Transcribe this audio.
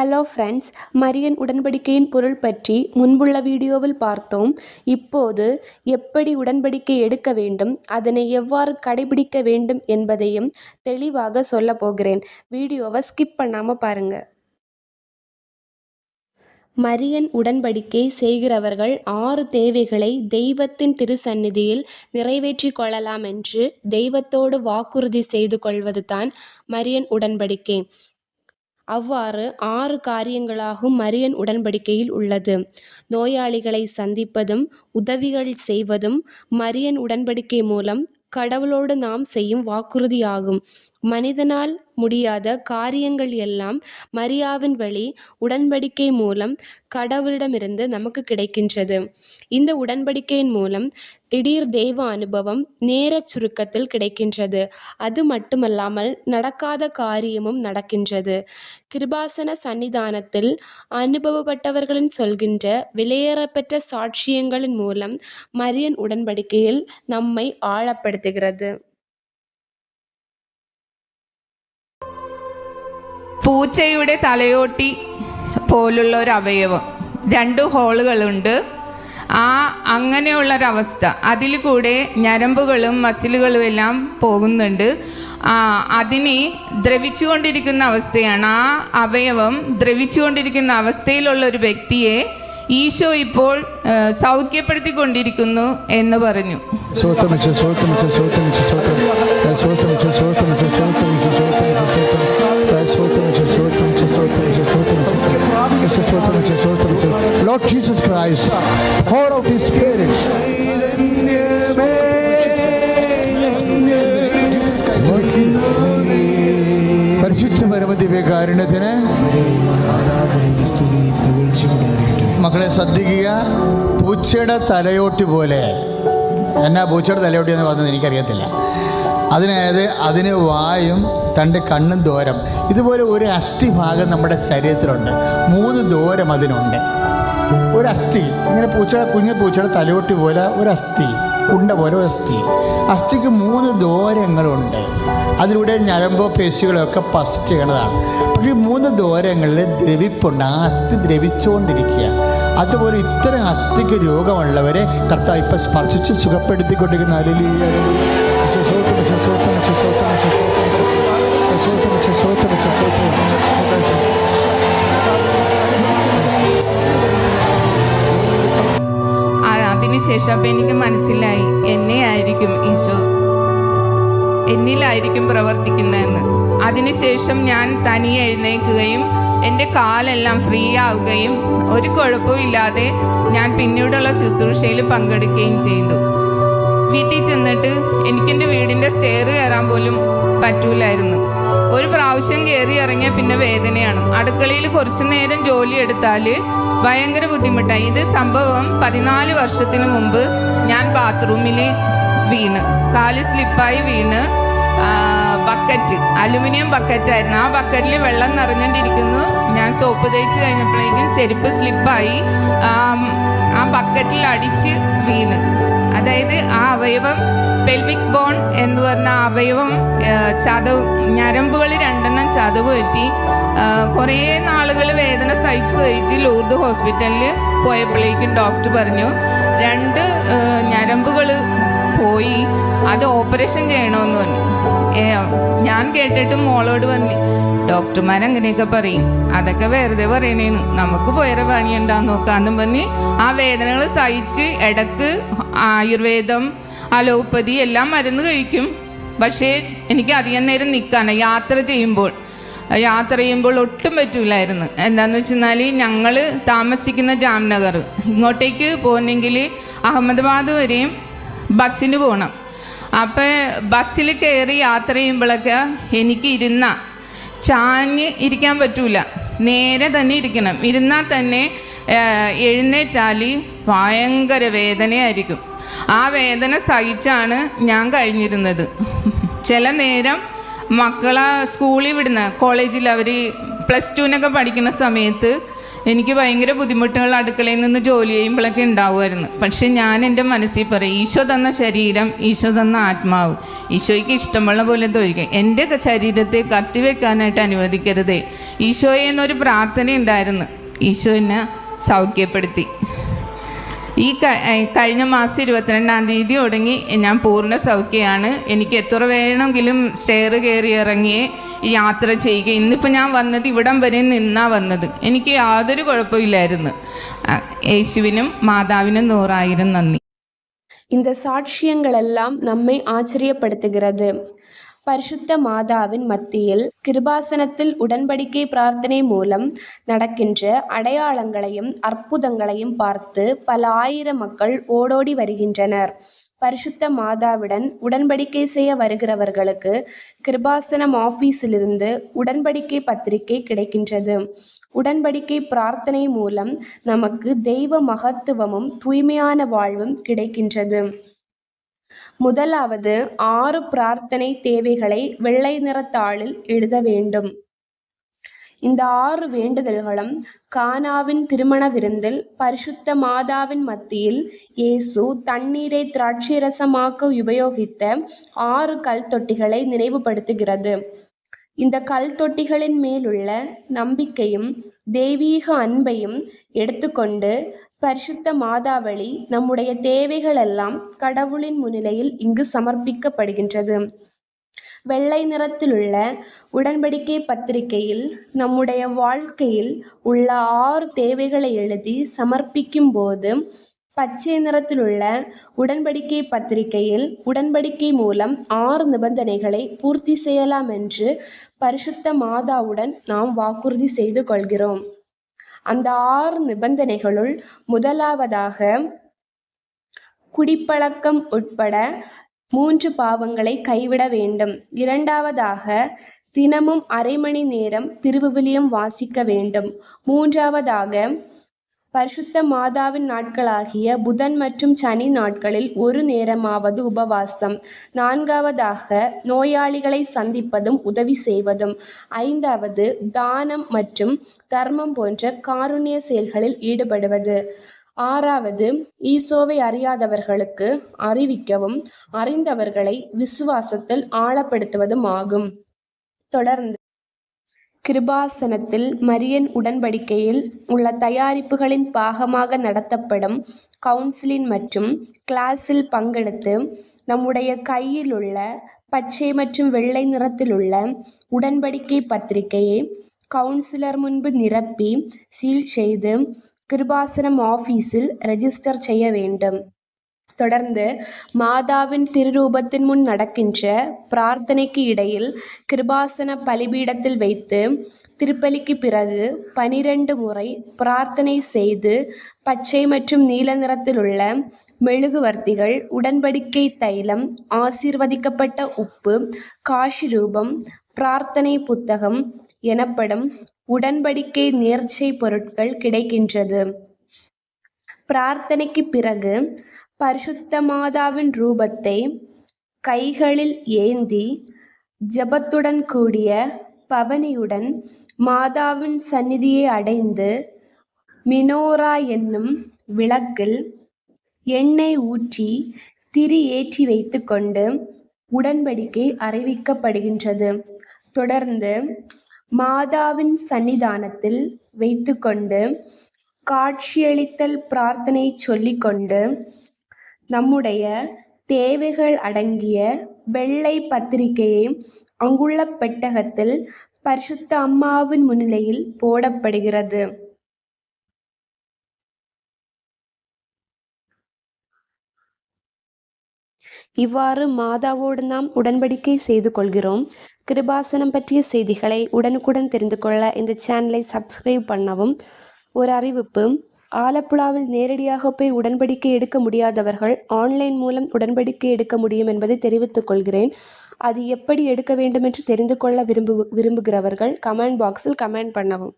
Hello friends Marian உடன்படிக்கையின் பொருள் பற்றி முன்புள்ள வீடியோவில் பார்த்தோம். இப்போது எப்படி உடன்படிக்கை எடுக்க வேண்டும் அதனை எவ்வாறு கடைபிடிக்க வேண்டும் என்பதையும் தெளிவாக சொல்ல போகிறேன். வீடியோவை ஸ்கிப் பண்ணாமல் பாருங்கள் மரியன் உடன்படிக்கை செய்கிறவர்கள் ஆறு தேவைகளை தெய்வத்தின் திருசந்நிதியில் நிறைவேற்றிக் கொள்ளலாம் என்று தெய்வத்தோடு வாக்குறுதி செய்து கொள்வது தான் மரியன் உடன்படிக்கை. அவ்வாறு ஆறு காரியங்களாகும் மரியன் உடன்படிக்கையில் உள்ளது. நோயாளிகளை சந்திப்பதும் உதவிகள் செய்வதும் மரியன் உடன்படிக்கை மூலம் கடவுளோடு நாம் செய்யும் வாக்குறுதியாகும். மனிதனால் முடியாத காரியங்கள் எல்லாம் மரியாவின் வழி உடன்படிக்கை மூலம் கடவுளிடமிருந்து நமக்கு கிடைக்கின்றது. இந்த உடன்படிக்கையின் மூலம் திடீர் தெய்வ அனுபவம் நேரச் சுருக்கத்தில் கிடைக்கின்றது அது மட்டுமல்லாமல் நடக்காத காரியமும் நடக்கின்றது கிருபாசன சன்னிதானத்தில் அனுபவப்பட்டவர்களின் சொல்கின்ற விலையேறப்பெற்ற சாட்சியங்களின் மூலம் மரியன் உடன்படிக்கையில் நம்மை ஆழப்படுத்துகிறது പൂച്ചയുടെ തലയോട്ടി പോലുള്ള ഒരു അവയവം രണ്ട് ഹോളുകളുണ്ട് ആ അങ്ങനെയുള്ളൊരവസ്ഥ അതിൽ കൂടെ ഞരമ്പുകളും മസിലുകളും എല്ലാം പോകുന്നുണ്ട് അതിനെ ദ്രവിച്ചുകൊണ്ടിരിക്കുന്ന അവസ്ഥയാണ് ആ അവയവം ദ്രവിച്ചുകൊണ്ടിരിക്കുന്ന അവസ്ഥയിലുള്ള ഒരു വ്യക്തിയെ ഈശോ ഇപ്പോൾ സൗഖ്യപ്പെടുത്തിക്കൊണ്ടിരിക്കുന്നു എന്ന് പറഞ്ഞു Lord Jesus Christ, pour out His Spirit. പരിശുദ്ധ മക്കളെ ശ്രദ്ധിക്കുക പൂച്ചയുടെ തലയോട്ടി പോലെ. എന്നാ പൂച്ചയുടെ തലയോട്ടി എന്ന് പറഞ്ഞത് എനിക്കറിയത്തില്ല. അതിനായത് അതിന് വായും രണ്ട് കണ്ണും ദൂരം. ഇതുപോലെ ഒരു അസ്ഥിഭാഗം നമ്മുടെ ശരീരത്തിലുണ്ട്. മൂന്ന് ദൂരം അതിനുണ്ട്. ഒരു അസ്ഥി ഇങ്ങനെ പൂച്ചയുടെ കുഞ്ഞു പൂച്ചയുടെ തലയോട്ടി പോലെ ഒരു അസ്ഥി ഉണ്ട പോലെ ഒരു അസ്ഥി അസ്ഥിക്ക് മൂന്ന് ദൂരങ്ങളുണ്ട് അതിലൂടെ ഞരമ്പോ പേശികളൊക്കെ പസ്റ്റ് പസ് ചെയ്യണതാണ്. പക്ഷേ മൂന്ന് ദോരങ്ങളിൽ ദ്രവിപ്പുണ്ട്. ആ അസ്ഥി ദ്രവിച്ചുകൊണ്ടിരിക്കുക അതുപോലെ ഇത്തരം അസ്ഥിക്ക് രോഗമുള്ളവരെ കർത്താവ് ഇപ്പം സ്പർശിച്ച് സുഖപ്പെടുത്തിക്കൊണ്ടിരിക്കുന്ന. അലലി ഹല്ലേലൂയ. അതിനുശേഷം അപ്പം എനിക്ക് മനസ്സിലായി എന്നെ ആയിരിക്കും ഈശോ എന്നിലായിരിക്കും പ്രവർത്തിക്കുന്നതെന്ന് അതിനുശേഷം ഞാൻ തനിയെ എഴുന്നേൽക്കുകയും എന്റെ കാലെല്ലാം ഫ്രീ ആവുകയും ഒരു കുഴപ്പമില്ലാതെ ഞാൻ പിന്നീടുള്ള ശുശ്രൂഷയിൽ പങ്കെടുക്കുകയും ചെയ്തു. വീട്ടിൽ ചെന്നിട്ട് എനിക്കെന്റെ വീടിന്റെ സ്റ്റെയർ കയറാൻ പോലും പറ്റൂലായിരുന്നു. ഒരു പ്രാവശ്യം കയറി ഇറങ്ങിയാൽ പിന്നെ വേദനയാണ്. അടുക്കളയിൽ കുറച്ചു നേരം ജോലി എടുത്താൽ ഭയങ്കര ബുദ്ധിമുട്ടായി. ഇത് സംഭവം പതിനാല് വർഷത്തിന് മുമ്പ് ഞാൻ ബാത്റൂമിൽ വീണ്. കാൽ സ്ലിപ്പായി വീണ്. ബക്കറ്റ് അലുമിനിയം ബക്കറ്റായിരുന്നു. ആ ബക്കറ്റിൽ വെള്ളം നിറഞ്ഞുകൊണ്ടിരിക്കുന്നു ഞാൻ സോപ്പ് തേച്ച് കഴിഞ്ഞപ്പോഴേക്കും ചെരുപ്പ് സ്ലിപ്പായി ആ ബക്കറ്റിൽ അടിച്ച് വീണ്. അതായത് ആ അവയവം പെൽവിക് ബോൺ എന്ന് പറഞ്ഞ അവയവം ചതവ് ഞരമ്പുകളിൽ രണ്ടെണ്ണം ചതവ് പറ്റി. കുറേ നാളുകൾ വേദന സഹിച്ച് സഹിച്ച് ലൂർദ് ഹോസ്പിറ്റലിൽ പോയപ്പോഴേക്കും ഡോക്ടർ പറഞ്ഞു രണ്ട് ഞരമ്പുകൾ പോയി അത് ഓപ്പറേഷൻ ചെയ്യണമെന്ന് പറഞ്ഞു. ഞാൻ കേട്ടിട്ട് മോളോട് പറഞ്ഞു ഡോക്ടർമാർ അങ്ങനെയൊക്കെ പറയും അതൊക്കെ വെറുതെ പറയണേന്ന് നമുക്ക് വേറെ പണിയുണ്ടാന്ന് നോക്കാന്നും പറഞ്ഞ് ആ വേദനകൾ സഹിച്ച് ഇടയ്ക്ക് ആയുർവേദം അലോപ്പതി എല്ലാം മരുന്ന് കഴിക്കും. പക്ഷേ എനിക്ക് അധികം നേരം നിൽക്കാനാണ് യാത്ര ചെയ്യുമ്പോൾ. യാത്ര ചെയ്യുമ്പോൾ ഒട്ടും പറ്റൂലായിരുന്നു. എന്താന്ന് വെച്ചെന്നാൽ ഞങ്ങൾ താമസിക്കുന്ന ജാംനഗർ ഇങ്ങോട്ടേക്ക് പോകുന്നെങ്കിൽ അഹമ്മദാബാദ് വരെയും ബസ്സിന് പോകണം അപ്പോൾ ബസ്സിൽ കയറി യാത്ര ചെയ്യുമ്പോഴൊക്കെ എനിക്ക് ഇരുന്ന ചാഞ്ഞ് ഇരിക്കാൻ പറ്റൂല. നേരെ തന്നെ ഇരിക്കണം. ഇരുന്നാൽ തന്നെ എഴുന്നേറ്റാൽ ഭയങ്കര വേദനയായിരിക്കും. ആ വേദന സഹിച്ചാണ് ഞാൻ കഴിഞ്ഞിരുന്നത്. ചില നേരം മക്കളെ സ്കൂളിൽ വിടുന്ന. കോളേജിൽ അവർ പ്ലസ് ടുവിനൊക്കെ പഠിക്കുന്ന സമയത്ത് എനിക്ക് ഭയങ്കര ബുദ്ധിമുട്ടുകൾ അടുക്കളയിൽ നിന്ന് ജോലി ചെയ്യുമ്പോഴൊക്കെ ഉണ്ടാവുമായിരുന്നു. പക്ഷെ ഞാൻ എന്റെ മനസ്സിൽ പറയും ഈശോ തന്ന ശരീരം ഈശോ തന്ന ആത്മാവ്. ഈശോയ്ക്ക് ഇഷ്ടമുള്ള പോലെ തൊഴിക്കുക എന്റെ ശരീരത്തെ കത്തിവെക്കാനായിട്ട് അനുവദിക്കരുതേ. ഈശോയെ എന്നൊരു പ്രാർത്ഥന ഉണ്ടായിരുന്നു ഈശോ എന്നെ സൗഖ്യപ്പെടുത്തി. ഈ ക- ഏ, കഴിഞ്ഞ മാസം ഇരുപത്തിരണ്ടാം തീയതി തുടങ്ങി ഞാൻ പൂർണ്ണ സൗഖ്യമാണ് എനിക്ക് എത്ര വേണമെങ്കിലും സ്റ്റെയർ കയറി ഇറങ്ങി യാത്ര ചെയ്യുക ഇന്നിപ്പോൾ ഞാൻ വന്നത് ഇവിടം വരെ നിന്നാ വന്നത് എനിക്ക് യാതൊരു കുഴപ്പമില്ലായിരുന്നു ആ, യേശുവിനും മാതാവിനും നൂറായിരം നന്ദി இந்த சாட்சியங்கள் எல்லாம் நம்மை ஆச்சரியப்படுத்துகிறது பரிசுத்த மாதாவின் மத்தியில் கிருபாசனத்தில் உடன்படிக்கை பிரார்த்தனை மூலம் நடக்கின்ற அடையாளங்களையும் அற்புதங்களையும் பார்த்து பல ஆயிரம் மக்கள் ஓடோடி வருகின்றனர். பரிசுத்த மாதாவுடன் உடன்படிக்கை செய்ய வருகிறவர்களுக்கு கிருபாசனம் ஆஃபீஸிலிருந்து உடன்படிக்கை பத்திரிகை கிடைக்கின்றது. உடன்படிக்கை பிரார்த்தனை மூலம் நமக்கு தெய்வ மகத்துவமும் தூய்மையான வாழ்வும் கிடைக்கின்றது. முதலாவது ஆறு பிரார்த்தனை தேவைகளை வெள்ளை நிறத்தாளில் எழுத வேண்டும். இந்த ஆறு வேண்டுதல்களும் கானாவின் திருமண விருந்தில் பரிசுத்த மாதாவின் மத்தியில் இயேசு தண்ணீரை திராட்சைரசமாக்க உபயோகித்த ஆறு கல் தொட்டிகளை நினைவுபடுத்துகிறது. இந்த கல் தொட்டிகளின் மேலுள்ள நம்பிக்கையும் தெய்வீக அன்பையும் எடுத்துக்கொண்டு பரிசுத்த மாதாவளி நம்முடைய தேவைகளெல்லாம் கடவுளின் முன்னிலையில் இங்கு சமர்ப்பிக்கப்படுகின்றது. வெள்ளை நிறத்திலுள்ள உடன்படிக்கை பத்திரிகையில் நம்முடைய வாழ்க்கையில் உள்ள ஆறு தேவைகளை எழுதி சமர்ப்பிக்கும் போது பச்சை நிறத்திலுள்ள உடன்படிக்கை பத்திரிகையில் உடன்படிக்கை மூலம் ஆறு நிபந்தனைகளை பூர்த்தி செய்யலாம் என்று பரிசுத்த மாதாவுடன் நாம் வாக்குறுதி செய்து கொள்கிறோம். அந்த ஆறு நிபந்தனைகளுள் முதலாவதாக குடிப்பழக்கம் உட்பட மூன்று பாவங்களை கைவிட வேண்டும். இரண்டாவதாக தினமும் அரை மணி நேரம் திருவிவிலியம் வாசிக்க வேண்டும். மூன்றாவதாக பரிசுத்த மாதாவின் நாட்களாகிய புதன் மற்றும் சனி நாட்களில் ஒரு நேரமாவது உபவாசம். நான்காவதாக நோயாளிகளை சந்திப்பதும் உதவி செய்வதும். ஐந்தாவது தானம் மற்றும் தர்மம் போன்ற காருண்ய செயல்களில் ஈடுபடுவது. ஆறாவது ஈசோவை அறியாதவர்களுக்கு அறிவிக்கவும் அறிந்தவர்களை விசுவாசத்தில் ஆழப்படுத்துவதும் ஆகும். தொடர்ந்து கிருபாசனத்தில் மரியன் உடன்படிக்கையில் உள்ள தயாரிப்புகளின் பாகமாக நடத்தப்படும் கவுன்சிலின் மற்றும் கிளாஸில் பங்கெடுத்து நம்முடைய கையில் உள்ள பச்சை மற்றும் வெள்ளை நிறத்தில் உள்ள உடன்படிக்கை பத்திரிகையை கவுன்சிலர் முன்பு நிரப்பி சீல் செய்து கிருபாசனம் ஆஃபீஸில் ரெஜிஸ்டர் செய்ய வேண்டும். தொடர்ந்து மாதாவின் திருரூபத்தின் முன் நடக்கின்ற பிரார்த்தனைக்கு இடையில் கிருபாசன பலிபீடத்தில் வைத்து திருப்பலிக்கு பிறகு பனிரெண்டு முறை பிரார்த்தனை செய்து பச்சை மற்றும் நீல நிறத்தில் உள்ள மெழுகுவர்த்திகள் உடன்படிக்கை தைலம் ஆசீர்வதிக்கப்பட்ட உப்பு காஷி ரூபம் பிரார்த்தனை புத்தகம் எனப்படும் உடன்படிக்கை நேர்ச்சை பொருட்கள் கிடைக்கின்றது. பிரார்த்தனைக்கு பிறகு பரிசுத்த மாதாவின் ரூபத்தை கைகளில் ஏந்தி ஜெபத்துடன் கூடிய பவனியுடன் மாதாவின் சந்நிதியை அடைந்து மினோரா என்னும் விளக்கில் எண்ணெய் ஊற்றி திரி ஏற்றி வைத்துக்கொண்டு உடன்படிக்கை அறிவிக்கப்படுகின்றது. தொடர்ந்து மாதாவின் சன்னிதானத்தில் வைத்துக்கொண்டு காட்சியளித்தல் பிரார்த்தனை சொல்லிக்கொண்டு நம்முடைய தேவைகள் அடங்கிய வெள்ளை பத்திரிகையை அங்குள்ள பெட்டகத்தில் பரிசுத்த அம்மாவின் முன்னிலையில் போடப்படுகிறது. இவ்வாறு மாதாவோடு நாம் உடன்படிக்கை செய்து கொள்கிறோம். கிருபாசனம் பற்றிய செய்திகளை உடனுக்குடன் தெரிந்து கொள்ள இந்த சேனலை சப்ஸ்கிரைப் பண்ணவும். ஒரு அறிவிப்பு ஆலப்புழாவில் நேரடியாக போய் உடன்படிக்கை எடுக்க முடியாதவர்கள் ஆன்லைன் மூலம் உடன்படிக்கை எடுக்க முடியும் என்பதை தெரிவித்துக் கொள்கிறேன். அது எப்படி எடுக்க வேண்டும் என்று தெரிந்து கொள்ள விரும்பு விரும்புகிறவர்கள் கமெண்ட் பாக்ஸில் கமெண்ட் பண்ணவும்.